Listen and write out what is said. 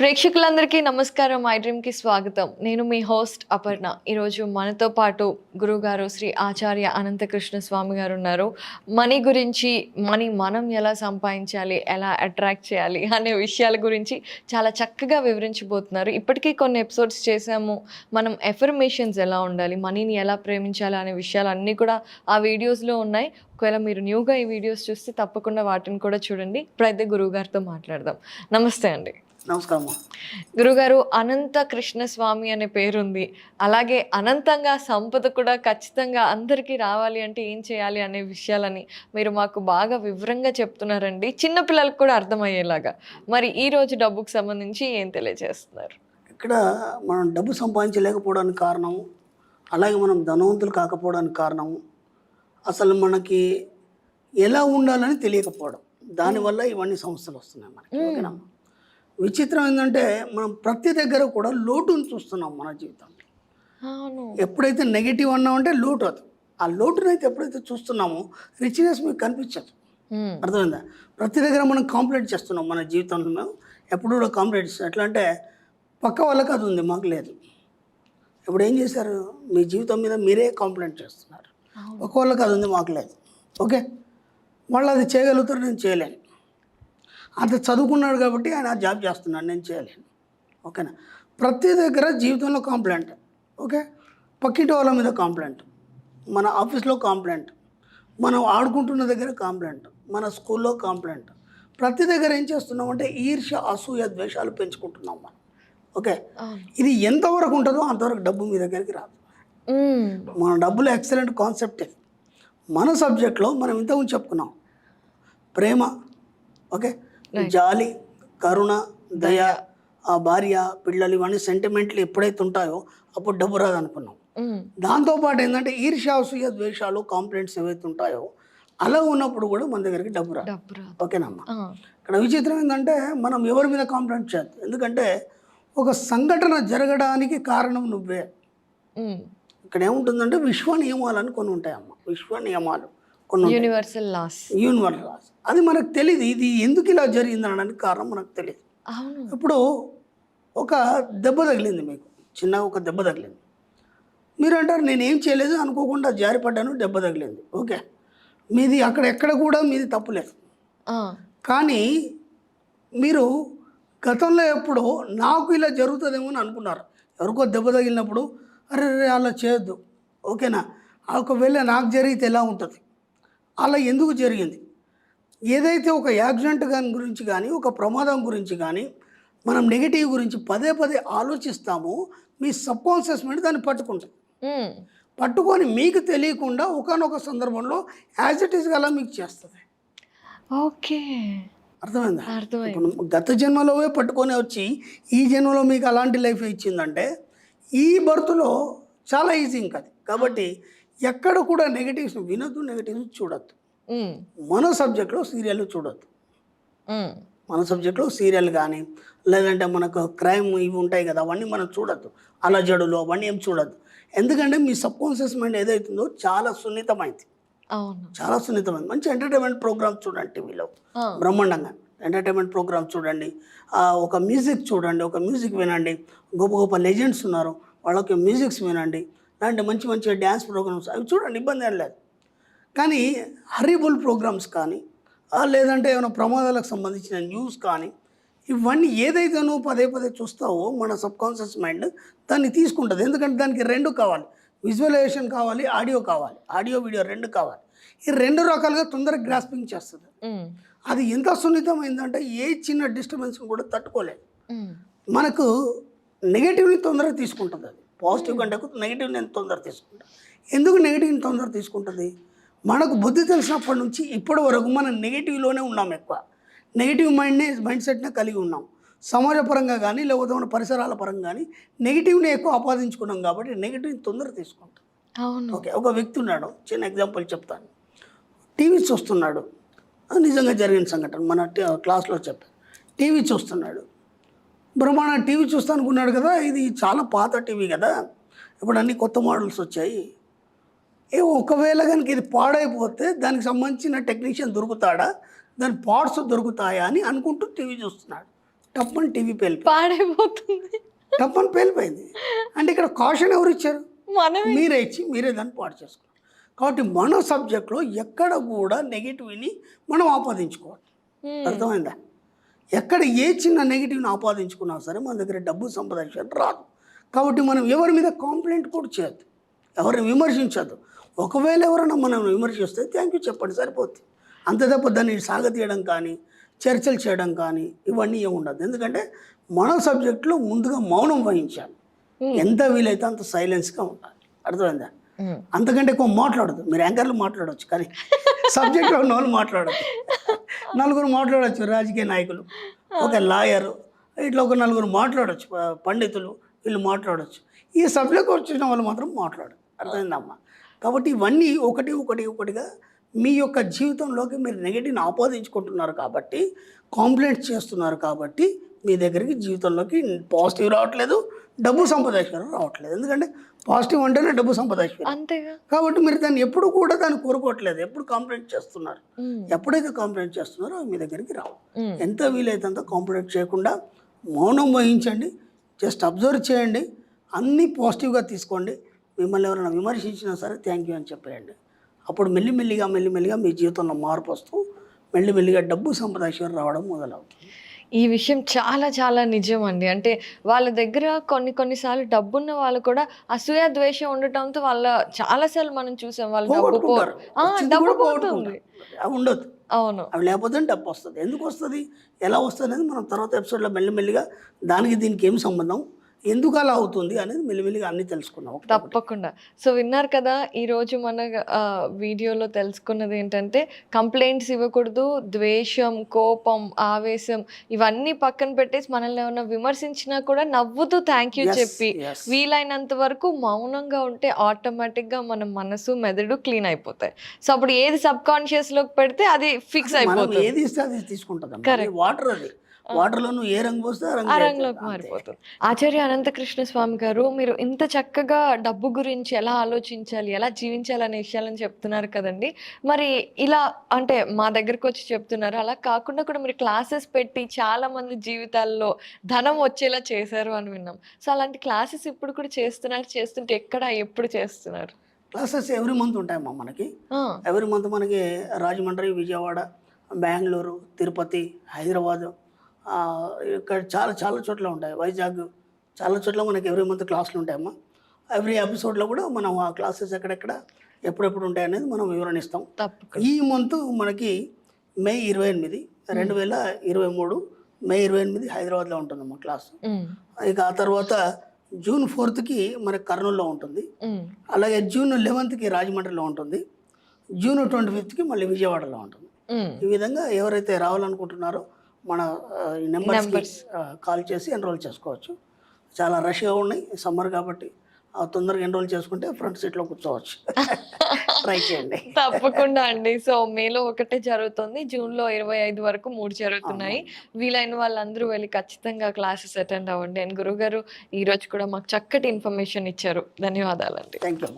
ప్రేక్షకులందరికీ నమస్కారం. మై డ్రీమ్కి స్వాగతం. నేను మీ హోస్ట్ అపర్ణ. ఈరోజు మనతో పాటు గురుగారు శ్రీ ఆచార్య అనంతకృష్ణ స్వామి గారు ఉన్నారు. మనీ గురించి మనీ మనం ఎలా సంపాదించాలి ఎలా అట్రాక్ట్ చేయాలి అనే విషయాల గురించి చాలా చక్కగా వివరించబోతున్నారు. ఇప్పటికీ కొన్ని ఎపిసోడ్స్ చేసాము మనం ఎఫర్మేషన్స్ ఎలా ఉండాలి మనీని ఎలా ప్రేమించాలి అనే విషయాలు అన్నీ కూడా ఆ వీడియోస్లో ఉన్నాయి. ఒకవేళ మీరు న్యూగా ఈ వీడియోస్ చూస్తే తప్పకుండా వాటిని కూడా చూడండి. ఇప్పుడైతే గురువుగారితో మాట్లాడదాం. నమస్తే అండి. నమస్కారం గురుగారు అనంత కృష్ణ స్వామి అనే పేరుంది. అలాగే అనంతంగా సంపద కూడా ఖచ్చితంగా అందరికీ రావాలి అంటే ఏం చేయాలి అనే విషయాలని మీరు మాకు బాగా వివరంగా చెప్తున్నారండి. చిన్న పిల్లలకు కూడా అర్థమయ్యేలాగా. మరి ఈ రోజు డబ్బుకు సంబంధించి ఏం తెలియజేస్తున్నారు? ఇక్కడ మనం డబ్బు సంపాదించలేకపోవడానికి కారణం అలాగే మనం ధనవంతులు కాకపోవడానికి కారణం అసలు మనకి ఎలా ఉండాలని తెలియకపోవడం. దానివల్ల ఇవన్నీ సమస్యలు వస్తున్నాయి మనకి. ఓకేనా? విచిత్రం ఏంటంటే మనం ప్రతి దగ్గర కూడా లోటును చూస్తున్నాం మన జీవితంలో. ఎప్పుడైతే నెగిటివ్ అన్నామంటే లోటు అది. ఆ లోటును అయితే ఎప్పుడైతే చూస్తున్నామో రిచ్నెస్ మీకు కనిపించదు. అర్థమైందా? ప్రతి దగ్గర మనం కాంప్లైంట్ చేస్తున్నాం మన జీవితంలో మేము. ఎప్పుడు కూడా కాంప్లైంట్ చేస్తాం. ఎట్లా అంటే పక్క వాళ్ళకి అది ఉంది మాకు లేదు. ఇప్పుడు ఏం చేశారు? మీ జీవితం మీద మీరే కాంప్లైంట్ చేస్తున్నారు. పక్క వాళ్ళకి అది ఉంది మాకు లేదు. ఓకే? వాళ్ళు అది చేయగలుగుతారు నేను చేయలేను. అంత చదువుకున్నాడు కాబట్టి ఆయన ఆ జాబ్ చేస్తున్నాడు నేను చేయలేను. ఓకేనా? ప్రతి దగ్గర జీవితంలో కాంప్లైంట్ ఓకే? పక్కింటి వాళ్ళ మీద కాంప్లైంట్ మన ఆఫీస్లో కాంప్లైంట్ మనం ఆడుకుంటున్న దగ్గర కాంప్లైంట్ మన స్కూల్లో కాంప్లైంట్ ప్రతి దగ్గర ఏం చేస్తున్నాం అంటే ఈర్ష్య అసూయ ద్వేషాలు పెంచుకుంటున్నాం మనం. ఓకే? ఇది ఎంతవరకు ఉంటుందో అంతవరకు డబ్బు మీ దగ్గరికి రాదు. మన డబ్బులు ఎక్సలెంట్ కాన్సెప్ట్ మన సబ్జెక్ట్లో మనం ఇంతకుముందు చెప్పుకున్నాం. ప్రేమ. ఓకే? జాలి కరుణ దయ ఆ భార్య పిల్లలు ఇవన్నీ సెంటిమెంట్లు ఎప్పుడైతే ఉంటాయో అప్పుడు డబ్బు రాదు అనుకున్నాం ఉమ్, దాంతోపాటు ఏంటంటే ఈర్ష్యాసూయ ద్వేషాలు కాంప్లైంట్స్ ఏవైతే ఉంటాయో అలా ఉన్నప్పుడు కూడా మన దగ్గరికి డబ్బు రాదు. ఓకేనమ్మా ఇక్కడ విచిత్రం ఏంటంటే మనం ఎవరి మీద కాంప్లైంట్ చేయద్దు ఎందుకంటే ఒక సంఘటన జరగడానికి కారణం నువ్వే. ఇక్కడ ఏముంటుందంటే విశ్వ నియమాలు అని కొన్ని ఉంటాయమ్మా. విశ్వ నియమాలు కొన్ని. యూనివర్సల్ లాస్ యూనివర్స్ లాస్ అది మనకు తెలియదు ఇది ఎందుకు ఇలా జరిగింది అనడానికి కారణం మనకు తెలియదు ఇప్పుడు ఒక దెబ్బ తగిలింది మీకు. చిన్నగా ఒక దెబ్బ తగిలింది. మీరు అంటారు నేను ఏం చేయలేదు అనుకోకుండా జారిపడ్డాను దెబ్బ తగిలింది. ఓకే. మీది అక్కడ ఎక్కడ కూడా మీది తప్పులేదు కానీ మీరు గతంలో ఎప్పుడో నాకు ఇలా జరుగుతుందేమో అని అనుకున్నారు. ఎవరికో దెబ్బ తగిలినప్పుడు అరే రే అలా చేయొద్దు. ఓకేనా? ఒకవేళ నాకు జరిగితే ఎలా ఉంటుంది? అలా ఎందుకు జరిగింది? ఏదైతే ఒక యాక్సిడెంట్ గాని గురించి కానీ ఒక ప్రమాదం గురించి కానీ మనం నెగిటివ్ గురించి పదే పదే ఆలోచిస్తామో మీ సబ్ కాన్షియస్ మైండ్ దాన్ని పట్టుకుంటుంది. పట్టుకొని మీకు తెలియకుండా ఒకనొక సందర్భంలో యాజ్ ఇట్ ఈస్గా అలా మీకు చేస్తుంది. ఓకే. అర్థమైందా? ఇప్పుడు గత జన్మలోవే పట్టుకొని వచ్చి ఈ జన్మలో మీకు అలాంటి లైఫ్ ఇచ్చిందంటే ఈ బర్త్లో చాలా ఈజీ ఇంకా కాబట్టి ఎక్కడ కూడా నెగిటివ్స్ వినొద్దు నెగిటివ్స్ చూడొద్దు. మన సబ్జెక్ట్లో సీరియల్ చూడొద్దు. మన సబ్జెక్ట్లో సీరియల్ కానీ లేదంటే మనకు క్రైమ్ ఇవి ఉంటాయి కదా అవన్నీ మనం చూడొద్దు. అలజడులు అవన్నీ ఏం చూడొద్దు. ఎందుకంటే మీ సబ్ కాన్షియస్ మైండ్ ఏదైతుందో చాలా సున్నితమైంది. చాలా సున్నితమైంది. మంచి ఎంటర్టైన్మెంట్ ప్రోగ్రామ్స్ చూడండి టీవీలో. బ్రహ్మాండంగా. ఎంటర్టైన్మెంట్ ప్రోగ్రామ్స్ చూడండి. ఒక మ్యూజిక్ చూడండి ఒక మ్యూజిక్ వినండి. గొప్ప గొప్ప లెజెండ్స్ ఉన్నారు. వాళ్ళకి మ్యూజిక్స్ వినండి. లాంటి మంచి మంచి డ్యాన్స్ ప్రోగ్రామ్స్. అవి చూడండి ఇబ్బంది ఏం లేదు. కానీ హరిబుల్ ప్రోగ్రామ్స్ కానీ లేదంటే ఏమైనా ప్రమాదాలకు సంబంధించిన న్యూస్ కానీ ఇవన్నీ ఏదైతే నువ్వు పదే పదే చూస్తావో మన సబ్ కాన్షియస్ మైండ్ దాన్ని తీసుకుంటుంది. ఎందుకంటే దానికి రెండు కావాలి. విజువలైజేషన్ కావాలి ఆడియో కావాలి. ఆడియో వీడియో రెండు కావాలి. ఈ రెండు రకాలుగా తొందరగా గ్రాస్పింగ్ చేస్తుంది. అది ఎంత సున్నితమైందంటే ఏ చిన్న డిస్టర్బెన్స్ కూడా తట్టుకోలేదు మనకు నెగిటివ్ని తొందరగా తీసుకుంటుంది అది. పాజిటివ్ కంటే నెగిటివ్ నేను తొందర తీసుకుంటా. ఎందుకు నెగిటివ్ని తొందర తీసుకుంటుంది? మనకు బుద్ధి తెలిసినప్పటి నుంచి ఇప్పటి వరకు మనం నెగిటివ్లోనే ఉన్నాం ఎక్కువ. నెగిటివ్ మైండ్ని మైండ్ సెట్నే కలిగి ఉన్నాం. సమాజపరంగా కానీ లేకపోతే మన పరిసరాల పరంగా కానీ నెగిటివ్ని ఎక్కువ ఆపాదించుకున్నాం కాబట్టి నెగిటివ్ని తొందర తీసుకుంటాం. అవును. ఓకే ఒక వ్యక్తి ఉన్నాడు చిన్న ఎగ్జాంపుల్ చెప్తాను. టీవీ చూస్తున్నాడు. నిజంగా జరిగిన సంఘటన మన క్లాస్లో చెప్పారు టీవీ చూస్తున్నాడు. బ్రహ్మాండ టీవీ చూస్తా అనుకున్నాడు కదా ఇది చాలా పాత టీవీ కదా. ఇప్పుడు అన్ని కొత్త మోడల్స్ వచ్చాయి. ఏ ఒకవేళ కనుక ఇది పాడైపోతే దానికి సంబంధించిన టెక్నీషియన్ దొరుకుతాడా? దాని పార్ట్స్ దొరుకుతాయా అని అనుకుంటూ టీవీ చూస్తున్నాడు. టప్పని టీవీ పేలిపోయింది. పాడైపోతుంది. టప్పని పేలిపోయింది. అంటే ఇక్కడ కాషన్ ఎవరు ఇచ్చారు? మీరే ఇచ్చి మీరే దాన్ని పాడు చేసుకున్నారు. కాబట్టి మన సబ్జెక్ట్లో ఎక్కడ కూడా నెగిటివ్ని మనం ఆపాదించుకోవాలి అర్థమైందా? ఎక్కడ ఏ చిన్న నెగిటివ్ని ఆపాదించుకున్నా సరే మన దగ్గర డబ్బు సంపాదించడం రాదు. కాబట్టి మనం ఎవరి మీద కాంప్లైంట్ కూడా చేయొద్దు. ఎవరిని విమర్శించద్దు. ఒకవేళ ఎవరైనా మనం విమర్శిస్తే థ్యాంక్ యూ చెప్పండి సరిపోతుంది అంతే తప్ప దాన్ని సాగతీయడం కానీ చర్చలు చేయడం కానీ ఇవన్నీ ఏమి ఉండదు. ఎందుకంటే మన సబ్జెక్టులో ముందుగా మౌనం వహించాలి. ఎంత వీలైతే అంత సైలెన్స్గా ఉండాలి. అర్థమైందా? అంతకంటే ఎక్కువ మాట్లాడదు. మీరు యాంకర్లు మాట్లాడవచ్చు కానీ సబ్జెక్ట్లో ఉన్న వాళ్ళు మాట్లాడదు నలుగురు మాట్లాడవచ్చు రాజకీయ నాయకులు ఒక లాయరు ఇట్లా ఒక నలుగురు మాట్లాడవచ్చు ప- పండితులు వీళ్ళు మాట్లాడవచ్చు ఈ సబ్జెక్ట్ వచ్చిన వాళ్ళు మాత్రం మాట్లాడు అర్థమైందమ్మా? కాబట్టి ఇవన్నీ ఒకటి ఒకటి ఒకటిగా మీ యొక్క జీవితంలోకి మీరు నెగటివ్ని ఆపాదించుకుంటున్నారు కాబట్టి కాంప్లైంట్ చేస్తున్నారు కాబట్టి మీ దగ్గరికి జీవితంలోకి పాజిటివ్ రావట్లేదు డబ్బు సంపాదించడం రావట్లేదు. ఎందుకంటే పాజిటివ్ అంటేనే డబ్బు అంతేగా. కాబట్టి మీరు దాన్ని ఎప్పుడు కూడా దాన్ని కోరుకోవట్లేదు. ఎప్పుడు కాంప్లైంట్ చేస్తున్నారు. ఎప్పుడైతే కాంప్లైంట్ చేస్తున్నారో అవి మీ దగ్గరికి రావు. ఎంత వీలైతే అంత కాంప్లైంట్ చేయకుండా మౌనం వహించండి. జస్ట్ అబ్జర్వ్ చేయండి. అన్నీ పాజిటివ్గా తీసుకోండి. మిమ్మల్ని ఎవరైనా విమర్శించినా సరే థ్యాంక్ యూ అని చెప్పేయండి. అప్పుడు మెల్లిమెల్లిగా మెల్లిమెల్లిగా మీ జీవితంలో మార్పు వస్తూ మెల్లిమెల్లిగా డబ్బు సంపాదించడం రావడం మొదలవుతుంది. ఈ విషయం చాలా చాలా నిజం అండి అంటే వాళ్ళ దగ్గర కొన్ని కొన్నిసార్లు డబ్బున్న వాళ్ళు కూడా అసూయ ద్వేషం ఉండటంతో వాళ్ళ చాలాసార్లు మనం చూసాం వాళ్ళు డబ్బు పో పోగొట్టుకుంటారు. ఆ, వచ్చింది డబ్బు పోతుంది. ఉండొద్దు అవును. అవి లేకపోతే డబ్బు వస్తుంది. ఎందుకు వస్తుంది? ఎలా వస్తుంది అనేది మనం తర్వాత ఎపిసోడ్లో మెల్లిమెల్లిగా దానికి దీనికి ఏం సంబంధం? ఎందుకు అలా అవుతుంది అనేది మెల్లిమెల్లిగా అన్నీ తెలుసుకున్నాం. తప్పకుండా సో విన్నారు కదా ఈ రోజు మన వీడియోలో తెలుసుకున్నది ఏంటంటే కంప్లైంట్స్ ఇవ్వకూడదు ద్వేషం కోపం ఆవేశం ఇవన్నీ పక్కన పెట్టేసి మనల్ని ఏమైనా విమర్శించినా కూడా నవ్వుతూ థ్యాంక్ యూ చెప్పి. వీలైనంత వరకు మౌనంగా ఉంటే ఆటోమేటిక్గా మన మనసు మెదడు క్లీన్ అయిపోతాయి సో అప్పుడు ఏది సబ్లోకి పెడితే అది ఫిక్స్ అయిపోతుంది ఏది ఇస్తే అది తీసుకుంటుంది. వాటర్ అది వాటర్లో నువ్వు ఏ రంగు పోస్తే ఆ. రంగులోకి. మారిపోతుంది. ఆచార్య అనంతకృష్ణ స్వామి గారు మీరు ఇంత చక్కగా డబ్బు గురించి ఎలా ఆలోచించాలి ఎలా జీవించాలి అనే విషయాలను చెప్తున్నారు కదండి. మరి ఇలా అంటే మా దగ్గరకు వచ్చి చెప్తున్నారు అలా కాకుండా కూడా మీరు క్లాసెస్ పెట్టి చాలా మంది జీవితాల్లో ధనం వచ్చేలా చేశారు అని విన్నాం. సో అలాంటి క్లాసెస్ ఇప్పుడు కూడా చేస్తున్నారు చేస్తుంటే ఎక్కడ ఎప్పుడు చేస్తున్నారు? క్లాసెస్ ఎవ్రీ మంత్ ఉంటాయమ్మా మనకి. ఎవ్రీ మంత్ మనకి రాజమండ్రి విజయవాడ బెంగళూరు తిరుపతి హైదరాబాద్ ఇక్కడ చాలా చాలా చోట్ల ఉంటాయి వైజాగ్ చాలా చోట్ల మనకి ఎవ్రీ మంత్ క్లాసులు ఉంటాయమ్మా. ఎవ్రీ ఎపిసోడ్లో కూడా మనం ఆ క్లాసెస్ ఎక్కడెక్కడ ఎప్పుడెప్పుడు ఉంటాయి అనేది మనం వివరణిస్తాం. తప్పకుండా. ఈ మంత్ మనకి మే ఇరవై ఎనిమిది రెండు వేల ఇరవై మూడు మే ఇరవై ఎనిమిది హైదరాబాద్లో ఉంటుందమ్మా క్లాస్ ఉమ్, ఇక ఆ తర్వాత జూన్ ఫోర్త్కి మనకి కర్నూలులో ఉంటుంది. అలాగే జూన్ లెవెన్త్కి రాజమండ్రిలో ఉంటుంది. జూన్ ట్వంటీ ఫిఫ్త్కి మళ్ళీ విజయవాడలో ఉంటుంది. ఈ విధంగా ఎవరైతే రావాలనుకుంటున్నారో మన. ఆ, కాల్ చేసి ఎన్రోల్ చేసుకోవచ్చు. చాలా రష్గా ఉన్నాయి సమ్మర్ కాబట్టి తొందరగా ఎన్రోల్ చేసుకుంటే ఫ్రంట్ సీట్లో కూర్చోవచ్చు. ట్రై చేయండి. తప్పకుండా అండి. సో మేలో ఒకటే జరుగుతుంది జూన్లో ఇరవై ఐదు వరకు మూడు జరుగుతున్నాయి. వీలైన వాళ్ళందరూ వెళ్ళి ఖచ్చితంగా క్లాసెస్ అటెండ్ అవ్వండి. అండ్ గురుగారు ఈ రోజు కూడా మాకు చక్కటి ఇన్ఫర్మేషన్ ఇచ్చారు. ధన్యవాదాలండి. Thank you